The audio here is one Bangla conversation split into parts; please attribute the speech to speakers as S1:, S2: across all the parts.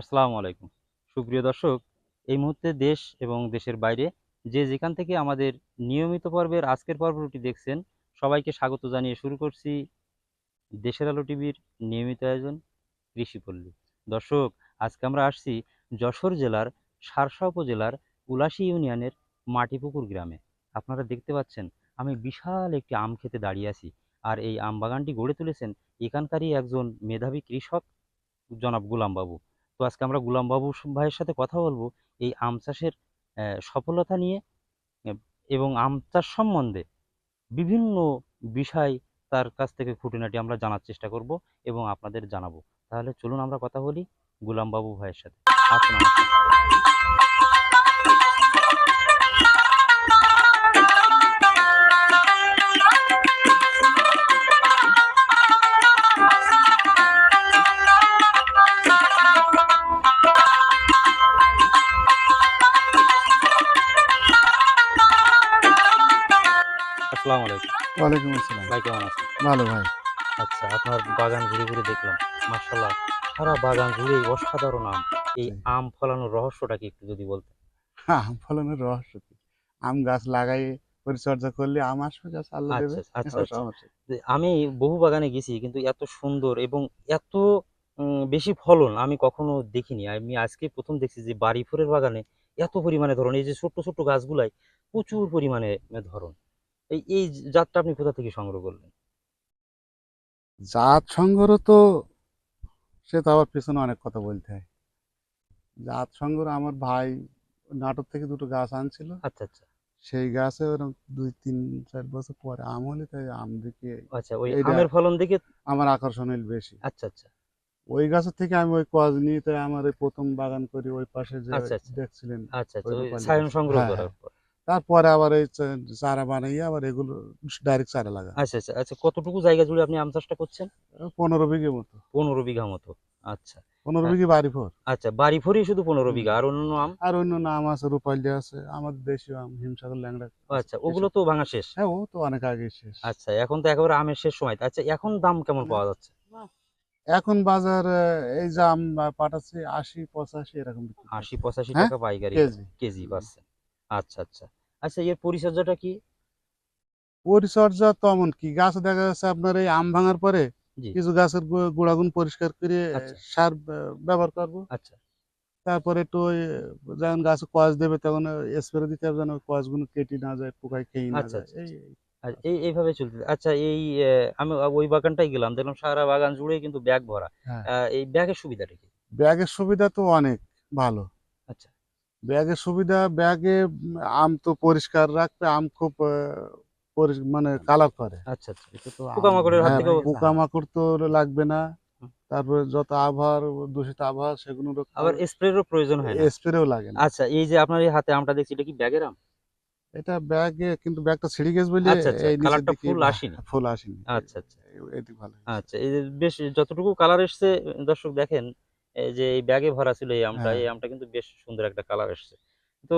S1: আসসালামু আলাইকুম। সুপ্রিয় দর্শক, এই মুহূর্তে দেশ এবং দেশের বাইরে যে যেখান থেকে আমাদের নিয়মিত পর্বের আজকের পর্বটি দেখছেন, সবাইকে স্বাগত জানিয়ে শুরু করছি দেশের আলো টিভির নিয়মিত আয়োজন কৃষিপল্লী দর্শক, আজকে আমরা আসছি যশোর জেলার সারসা উপজেলার উলাশি ইউনিয়নের মাটিপুকুর গ্রামে। আপনারা দেখতে পাচ্ছেন, আমি বিশাল একটি আম খেতে দাঁড়িয়ে আছি আর এই আম বাগানটি গড়ে তুলেছেন এখানকারই একজন মেধাবী কৃষক জনাব গুলাম বাবু তো আজকে আমরা গুলামবাবু ভাইয়ের সাথে কথা বলব এই আম চাষের সফলতা নিয়ে এবং আম চাষ সম্বন্ধে বিভিন্ন বিষয় তার কাছ থেকে খুঁটিনাটি আমরা জানার চেষ্টা করব এবং আপনাদের জানাব। তাহলে চলুন আমরা কথা বলি গুলামবাবু ভাইয়ের সাথে। আসুন আসসালামু আলাইকুম।
S2: ওয়ালাইকুম আসসালাম।
S1: ভাই কেমন আছেন?
S2: ভালো ভাই।
S1: আচ্ছা আপনার বাগান ঘুরে ঘুরে দেখলাম। মার্শাল্লাহ সারা বাগান জুড়ে অসাধারণ আম। এই আম ফলানোর রহস্যটা কি একটু যদি বলতেন?
S2: আম ফলনের রহস্য কি? আম গাছ লাগাই পরিচর্যা করলে আম আসবে গাছ আল্লাহ দেবে।
S1: আচ্ছা আচ্ছা আচ্ছা। আমি বহু বাগানে গেছি কিন্তু এত সুন্দর এবং এত বেশি ফলন আমি কখনো দেখিনি। আমি আজকে প্রথম দেখছি যে বাড়ি ফোরের বাগানে এত পরিমাণে ধরন এই যে ছোট্ট ছোট্ট গাছগুলাই প্রচুর পরিমাণে ধরন। এই এই জাতটা আপনি কোথা থেকে সংগ্রহ করলেন?
S2: জাত সংগ্রহ তো সে তো আবার পেছনে অনেক কথা বলতে হয়। জাত সংগ্রহ আমার ভাই নাটক থেকে দুটো গাছ আনছিল।
S1: আচ্ছা আচ্ছা।
S2: সেই গাছে ওরকম দুই তিন চার বছর পরে আম হলে তাই আম দেখে
S1: আচ্ছা ওই আমের ফলন দেখে
S2: আমার আকর্ষণ হইল বেশি।
S1: আচ্ছা আচ্ছা।
S2: ওই গাছের থেকে আমি ওই কজ নিয়ে তাই আমার ওই প্রথম বাগান করি ওই পাশে যে
S1: আচ্ছা, আচ্ছা।
S2: দেখছিলেন
S1: আচ্ছা আচ্ছা। সংগ্রহ
S2: হ্যাঁ,
S1: করার
S2: হ্যাঁ।
S1: পর।
S2: তারপরে আবার এই চারা বানাইয়ে আবার এগুলো ডাইরেক্ট চারা লাগা
S1: আচ্ছা আচ্ছা আচ্ছা কতটুকু জায়গা জুড়ে আপনি আম চাষটা করছেন?
S2: পনেরো বিঘে মতো।
S1: পনেরো বিঘা মতো আচ্ছা।
S2: পনেরো
S1: হ্যাঁ।
S2: বিঘে বাড়ি ভোর।
S1: আচ্ছা বাড়ি ফরি শুধু পনেরো বিঘা আর অন্য আম?
S2: আর অন্য নাম আছে রূপালি আছে আমাদের দেশীয় আম হিমসাগর ল্যাংড়া।
S1: আচ্ছা ওগুলো তো ভাঙা শেষ?
S2: হ্যাঁ ও তো অনেক আগে শেষ।
S1: আচ্ছা এখন তো একেবারে আমের শেষ সময়। আচ্ছা এখন দাম কেমন পাওয়া যাচ্ছে?
S2: এখন বাজার এই যে আম পাঠাচ্ছে আশি পঁচাশি এরকম
S1: আশি পঁচাশি
S2: হ্যাঁ?
S1: টাকা পাইকারি।
S2: কেজি।
S1: কেজি পাচ্ছে। আচ্ছা আচ্ছা। আচ্ছা এর পরিচর্যাটা কি?
S2: পরিচর্যা তেমন কি? গাছ দেখা যাচ্ছে আপনার এই আম ভাঙার পরে কিছু গাছের গোড়াগুন পরিষ্কার করে
S1: আচ্ছা।
S2: সার ব্যবহার করব।
S1: আচ্ছা।
S2: তারপরে একটু ওই যখন গাছে কষ দেবে তখন স্প্রে দিতে হবে যেন কষগুলো কেটে না যায় পোকায় খেয়ে না
S1: আচ্ছা,
S2: যায়।
S1: আচ্ছা,
S2: এই
S1: এইভাবে চলতে আচ্ছা এই আমি ওই বাগানটাই গেলাম। দেখলাম সারা বাগান জুড়ে কিন্তু ব্যাগ ভরা।
S2: হ্যাঁ।
S1: এই ব্যাগের সুবিধাটা কি?
S2: ব্যাগের সুবিধা তো অনেক ভালো। ব্যাগের সুবিধা ব্যাগে আম তো পরিষ্কার রাখবে আম খুব মানে কালার করে।
S1: আচ্ছা আচ্ছা হাত
S2: হ্যাঁ, পোকামাকড় তো লাগবে না। তারপরে যত আবহাওয়ার দূষিত আবহাওয়া সেগুলো
S1: আবার স্প্রেরও প্রয়োজন হয়
S2: স্প্রেও লাগে না।
S1: আচ্ছা এই যে আপনার এই হাতে আমটা দেখছি এটা কি ব্যাগের আম?
S2: এটা ব্যাগে কিন্তু ব্যাগটা ছিঁড়ে গেছে বলে
S1: আচ্ছা,
S2: এই
S1: কালারটা ফুল আসেনি।
S2: ফুল আসেনি।
S1: আচ্ছা আচ্ছা।
S2: এটি ভালো
S1: আচ্ছা এই যে বেশ যতটুকু কালার এসছে দর্শক দেখেন যে এই ব্যাগে ভরা ছিল এই আমটা
S2: হ্যাঁ।
S1: এই আমটা কিন্তু বেশ সুন্দর একটা কালার এসছে। তো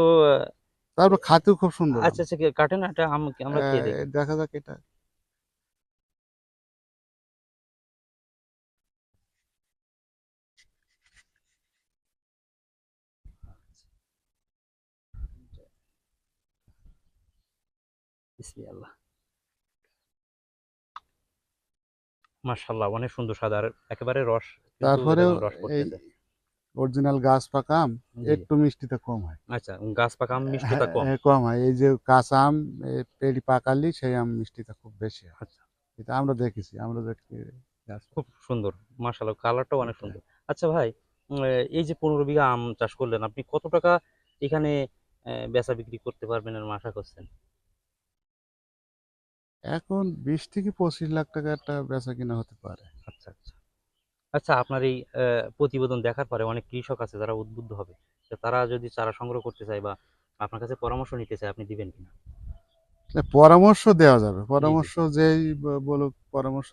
S2: তারপর খাতেও খুব সুন্দর।
S1: আচ্ছা আচ্ছা কে- কাটেন একটা আম আমরা খেয়ে দেখি।
S2: দেখা যাক এটা।
S1: বিসমিল্লাহ। মাশাআল্লাহ অনেক সুন্দর সাদা আর একেবারে রস পড়তেছে।
S2: অরিজিনাল গাছ পাকা আম একটু মিষ্টিটা কম হয়।
S1: আচ্ছা গাছ পাকা আম মিষ্টতা কম।
S2: হ্যাঁ, কম হয়। এই যে কাঁচা আম পেড়ি পাকালি সেই আম মিষ্টিটা খুব বেশি হয়।
S1: আচ্ছা।
S2: এটা আমরা দেখেছি আমরা দেখি গাছ
S1: খুব সুন্দর মাশাআল্লাহ কালারটাও অনেক সুন্দর। আচ্ছা ভাই এই যে পনেরো বিঘা আম চাষ করলেন আপনি কত টাকা এখানে বেচা বিক্রি করতে পারবেন আর আশা করছেন?
S2: এখন বিশ থেকে পঁচিশ লাখ টাকা একটা বেচা কিনা হতে পারে।
S1: আচ্ছা আপনার এই প্রতিবেদন দেখার পরে অনেক কৃষক আছে যারা উদ্বুদ্ধ হবে। তারা যদি চারা সংগ্রহ করতে চায় বা আপনার কাছে পরামর্শ নিতে চায় আপনি দিবেন কিনা?
S2: পরামর্শ দেওয়া যাবে। পরামর্শ যেই বলুক পরামর্শ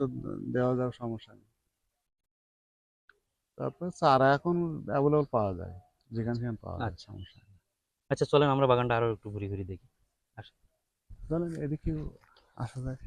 S2: দেওয়া যাবে সমস্যা নেই। তারপর চারা এখন অ্যাভেলেবল পাওয়া যায়। যেখানে সেখানে পাওয়া যায়।
S1: আচ্ছা।
S2: সমস্যা নেই।
S1: আচ্ছা চলেন আমরা বাগানটা আরও একটু ঘুরে ঘুরে দেখি।
S2: চলেন এদিকেও আসা যায়